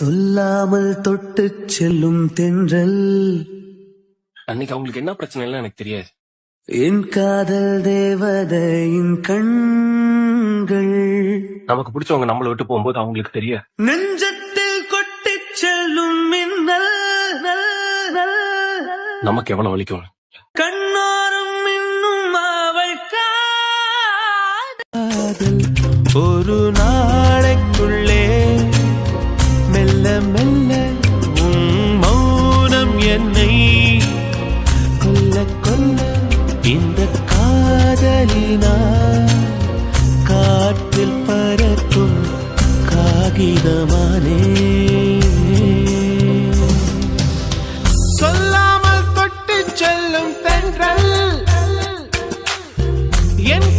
சொல்லாமல் தொட்டு செல்லும் தென்றல். அன்னைக்கு அவங்களுக்கு என்ன பிரச்சனை இல்லை எனக்கு தெரியாது. என் காதல் தேவதையின் கண்கள். நமக்கு பிடிச்சவங்க நம்மளை விட்டு போகும்போது அவங்களுக்கு தெரியாது. நெஞ்சத்தில் கொட்டி செல்லும் மின்னல் நல், நல், நல். நமக்கு எவ்வளவு வலிக்கும்? கண்ணோரம் இன்னும் அவள் காதல். ஒரு காற்றினால் காற்றில் பறக்கும் காகிதமானே. சொல்லாமல் தொட்டு செல்லும் தென்றல். என்